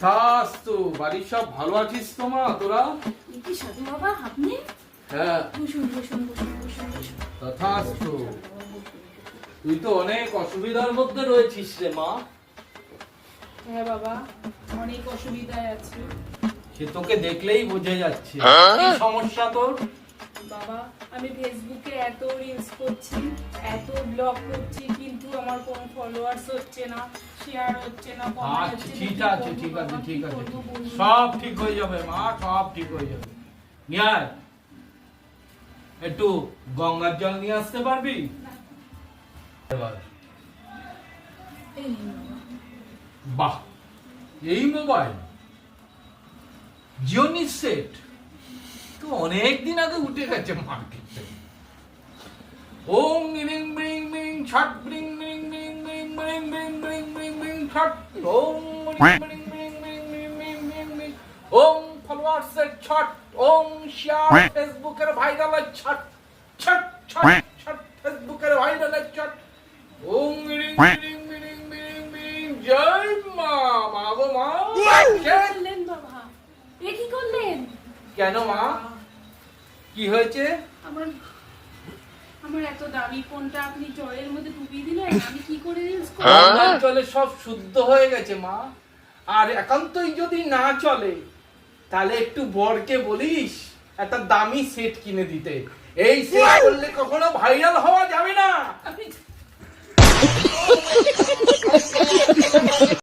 তথাস্তু বাড়ির সব ভালো আছিস তো মা তোরা? কি সাধু বাবা আপনি? হ্যাঁ। তথাস্তু। তুই তো অনেক অসুবিধার মধ্যে রয়েছিস রে মা। হ্যাঁ বাবা অনেক অসুবিধায় আছি। সে তোকে দেখলেই বোঝা যাচ্ছে। কি সমস্যা তোর? বাবা আমি ফেসবুকে এত রিলস করছি এত ব্লগ করছি কিন্তু আমার কোনো ফলোয়ার্স হচ্ছে না শেয়ার হচ্ছে না আচ্ছা ঠিক আছে ঠিক আছে ঠিক আছে সব ঠিক হয়ে যাবে মা সব ঠিক হয়ে যাবে। নিয়ে আয়। একটু গঙ্গার জল নিয়ে আসতে পারবি। বাহ এই মোবাইল জিওনি সেট তো অনেক দিন আগে উঠে গেছে মার্কেটে ওম রিং ব্রিং ব্রিং ছট ব্রিং ব্রিং ব্রিং ব্রিং ব্রিং ব্রিং ব্রিং ব্রিং ব্রিং ছট ওম রিং ব্রিং ব্রিং ব্রিং ব্রিং ব্রিং ব্রিং ব্রিং ওম ফলোয়ার্স এর ছট ওম শেয়ার ফেসবুকের ভাইরালের ছট ছট ছট ছট ফেসবুকের ভাইরালের ছট ওম রিং ব্রিং ব্রিং ব্রিং ব্রিং জয় মা মা গো মা করলেন বাবা এ কি করলেন কেন মা কি হয়েছে আমার আমার এত দামি ফোনটা আপনি জলের মধ্যে ডুবিয়ে দিলেন আমি কি করে করব? জলে সব শুদ্ধ হয়ে গেছে মা। আর একান্তই যদি না চলে তাহলে একটু বরকে বলিস একটা দামি সেট কিনে দিতে। এই সেট করলে কখনো